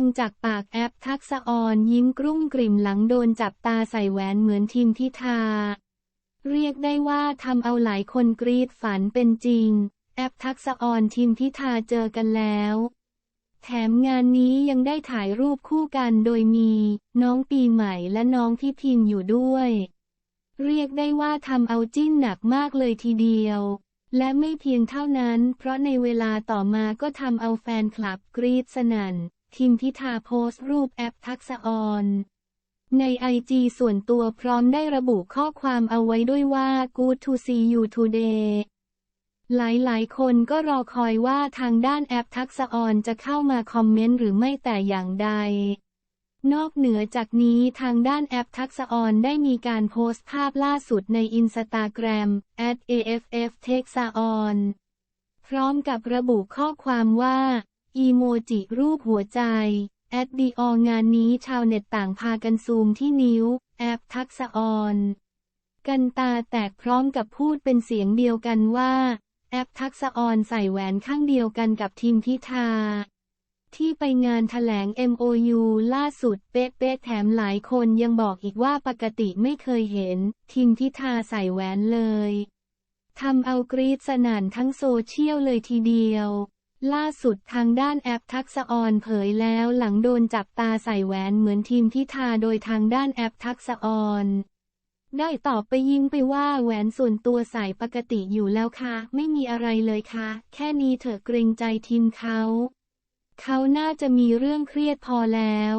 งจากปากแอปทักษออนยิ้มกรุ่มกริ่มหลังโดนจับตาใส่แหวนเหมือนทีมพิธา เรียกได้ว่าทำเอาหลายคนกรีดฝันเป็นจริง แอปทักษออนทีมพิธาเจอกันแล้ว แถมงานนี้ยังได้ถ่ายรูปคู่กันโดยมี น้องปีใหม่และน้องพี่พิมอยู่ด้วย เรียกได้ว่าทำเอาจิ้นหนักมากเลยทีเดียวและไม่เพียงเท่านั้น เพราะในเวลาต่อมาก็ทำเอาแฟนคลับกรีดสนั่น ทีมพิธาโพสต์รูปแอปทักษออนในไอจีส่วนตัวพร้อมได้ระบุข้อความเอาไว้ด้วยว่า good to see you today หลายๆ คนก็รอคอยว่าทางด้านแอปทักษออนจะเข้ามาคอมเมนต์หรือไม่แต่อย่างใด นอกเหนือจากนี้ทางด้านแอปทักษออนได้มีการโพสต์ภาพล่าสุดในอินสตาแกรม @aff t e x a o n พร้อมกับระบุข้อความว่า อีโมจิรูปหัวใจ แอดดีองานนี้ชาวเน็ตต่างพากันซูมที่นิ้ว แอปทักษะออนกันตาแตกพร้อมกับพูดเป็นเสียงเดียวกันว่า แอปทักษะออนใส่แหวนข้างเดียวกันกับทีมพิธา ที่ไปงานถแถลง MOU ล่าสุดเป๊ะๆแถมหลายคนยังบอกอีกว่าปกติไม่เคยเห็น ทีมพิธาใส่แหวนเลยทำเอากรีดสนั่นทั้งโซเชียลเลยทีเดียว ล่าสุดทางด้านแอปทักษะออนเผยแล้วหลังโดนจับตาใส่แหวนเหมือนทีมพิธาโดยทางด้านแอปทักษะออนได้ตอบไปยิ้มไปว่าแหวนส่วนตัวใส่ปกติอยู่แล้วค่ะ ไม่มีอะไรเลยค่ะ แค่นี้เถอะเกรงใจทีมเขา เขาน่าจะมีเรื่องเครียดพอแล้ว